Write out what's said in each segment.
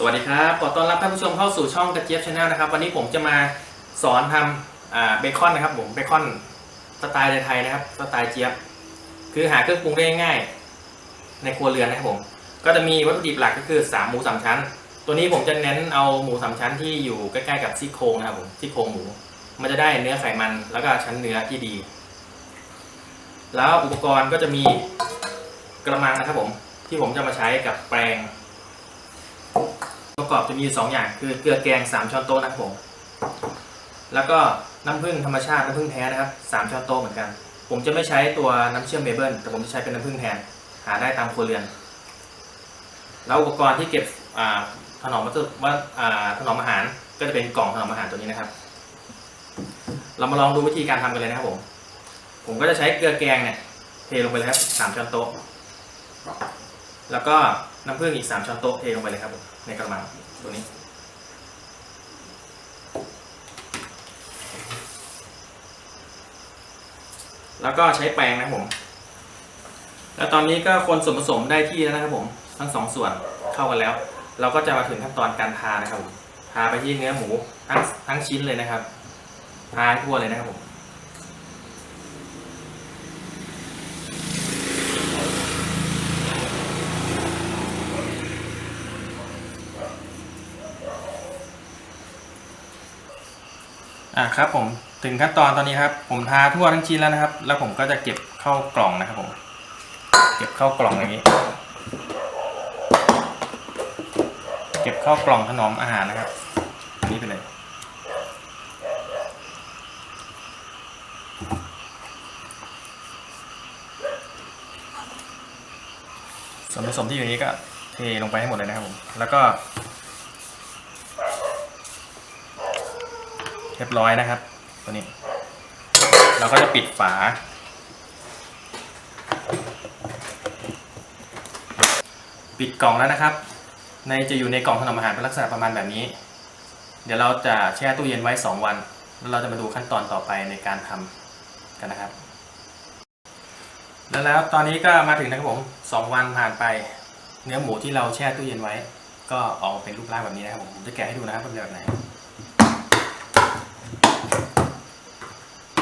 สวัสดีครับ ขอต้อนรับท่านผู้ชมเข้าสู่ช่องกระเจี๊ยบชาแนลนะครับ วันนี้ผมจะมาสอนทำอ่าเบคอนนะครับผมเบคอนสไตล์ไทยนะครับสไตล์เจี๊ยบ คือหาเครื่องปรุงได้ง่าย ในครัวเรือนนะครับผม ก็จะมีวัตถุดิบหลักก็คือสามหมูสามชั้น ตัวนี้ผมจะเน้นเอาหมูสามชั้นที่อยู่ใกล้ๆกับซี่โครงนะครับผมซี่โครงหมู มันจะได้เนื้อไขมันแล้วก็ชั้นเนื้อที่ดี แล้วอุปกรณ์ก็จะมีกระมังนะครับผมที่ผมจะมาใช้กับแปรง ประกอบจะมีสองอย่างคือเกลือแกง 3 ช้อนโต๊ะนะครับผม แล้วก็น้ำผึ้งธรรมชาติน้ำผึ้งแท้นะครับ 3 ช้อนโต๊ะเหมือนกัน ผมจะไม่ใช้ตัวน้ำเชื่อมเมเบิลแต่ผมจะใช้เป็นน้ำผึ้งแทนหาได้ตามครัวเรือน แล้วอุปกรณ์ที่เก็บถนอมวัตถุว่าถนอมอาหารก็จะเป็นกล่องถนอมอาหารตัวนี้นะครับ เรามาลองดูวิธีการทำกันเลยนะครับผม ผมก็จะใช้เกลือแกงเนี่ยเทลงไปเลยครับสามช้อนโต๊ะ แล้วก็น้ำผึ้งอีก 3 ช้อนโต๊ะเทลงไปเลยครับผมในกระมังตัวนี้ แล้วก็ใช้แปรงนะครับผม แล้วตอนนี้ก็คนส่วนผสมได้ที่แล้วนะครับผม ทั้งสองส่วนเข้ากันแล้ว เราก็จะมาถึงขั้นตอนการทานะครับผมทาไปที่เนื้อหมูทั้งทั้งชิ้นเลยนะครับทาทั่วเลยนะครับผม อะครับผมถึงขั้นตอนตอนนี้ครับ ผมทาทั่วทั้งชิ้นแล้วนะครับ แล้วผมก็จะเก็บเข้ากล่องนะครับผม เก็บเข้ากล่องอย่างนี้ เก็บเข้ากล่องถนอมอาหารนะครับอันนี้ไปเลยส่วนผสมที่อยู่นี้ก็เทลงไปให้หมดเลยนะครับผม แล้วก็ เรียบร้อยนะครับ ตัวนี้ เราก็จะปิดฝา ปิดกล่องแล้วนะครับ ในจะอยู่ในกล่องถนมอาหารเป็นลักษณะประมาณแบบนี้ เดี๋ยวเราจะแช่ตู้เย็นไว้ 2 วัน แล้วเราจะมาดูขั้นตอนต่อไปในการทำกันนะครับ แล้วแล้วตอนนี้ก็มาถึงนะครับผม 2 วันผ่านไป เนื้อหมูที่เราแช่ตู้เย็นไว้ ก็ออกมาเป็นรูปร่างแบบนี้นะครับผมผมจะแกะให้ดูนะครับเป็นแบบไหน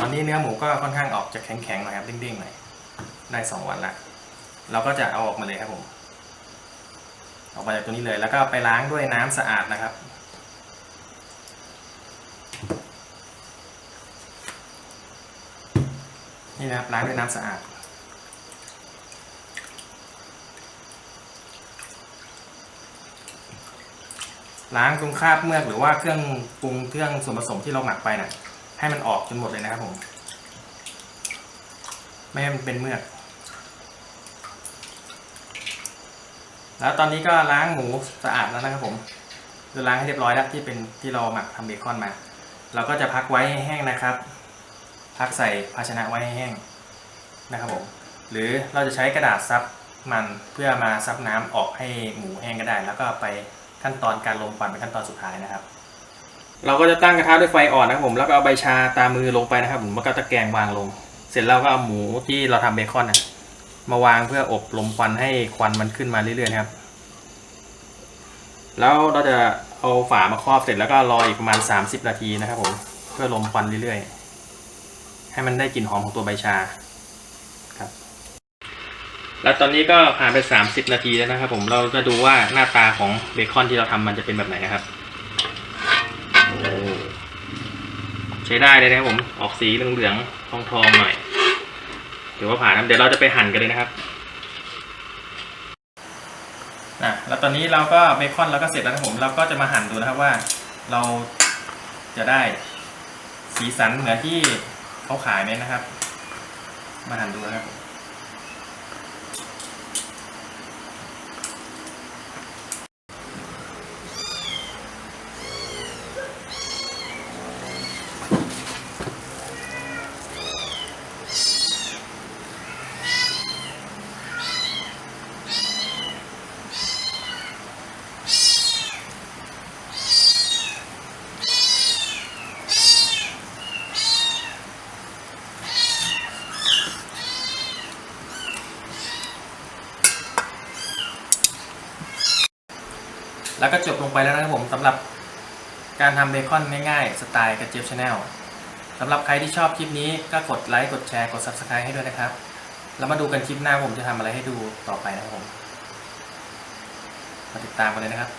อนนี้เนื้อหมูก็ค่อนข้างออกจะแข็งๆหน่อยครับเด้งๆหน่อยได้สองวันละเราก็จะเอาออกมาเลยครับผม ออกมาจากตัวนี้เลย แล้วก็ไปล้างด้วยน้ำสะอาดนะครับ นี่นะครับล้างด้วยน้ำสะอาดล้างตรงคราบเมือกหรือว่าเครื่องปรุงเครื่องส่วนผสมที่เราหมักไปน่ะ ให้มันออกจนหมดเลยนะครับผม ไม่ให้มันเป็นเมือก แล้วตอนนี้ก็ล้างหมูสะอาดแล้วนะครับผมคือล้างให้เรียบร้อยแล้วที่เป็นที่เราหมักทำเบคอนมา เราก็จะพักไว้ให้แห้งนะครับ พักใส่ภาชนะไว้ให้แห้งนะครับผม หรือเราจะใช้กระดาษซับมันเพื่อมาซับน้ำออกให้หมูแห้งก็ได้ แล้วก็ไปขั้นตอนการลมควันเป็นขั้นตอนสุดท้ายนะครับ เราก็จะตั้งกระทะด้วยไฟอ่อนนะครับผมแล้วก็เอาใบชาตามมือลงไปนะครับผมแล้วก็ตะแกรงวางลง เสร็จแล้วก็เอาหมูที่เราทำเบคอนนะมาวางเพื่ออบลมควันให้ควันมันขึ้นมาเรื่อยๆนะครับ แล้วเราจะเอาฝามาครอบเสร็จแล้วก็รออีกประมาณ 30 นาทีนะครับผมเพื่อลมควันเรื่อยๆ ให้มันได้กลิ่นหอมของตัวใบชาครับ แล้วตอนนี้ก็ผ่านไป 30 นาทีแล้วนะครับผมเราจะดูว่าหน้าตาของเบคอนที่เราทำมันจะเป็นแบบไหนนะครับ โอ้ ใช้ได้เลยนะครับผมออกสีเหลืองๆทองๆหน่อยถือว่าผ่านนะเดี๋ยวเราจะไปหั่นกันเลยนะครับนะแล้วตอนนี้เราก็เบคอนเราก็เสร็จแล้วนะผมเราก็จะมาหั่นดูนะครับว่าเราจะได้สีสันเหมือนที่เขาขายไหมนะครับ มาหั่นดูนะครับ แล้วก็จบลงไปแล้วนะครับผมสำหรับการทำเบคอนง่ายๆสไตล์กระเจี๊ยบชาแนลสำหรับใครที่ชอบคลิปนี้ก็กดไลค์กดแชร์กด Subscribe ให้ด้วยนะครับ แล้วมาดูกันคลิปหน้าผมจะทำอะไรให้ดูต่อไปนะครับผม มาติดตามกันเลยนะครับ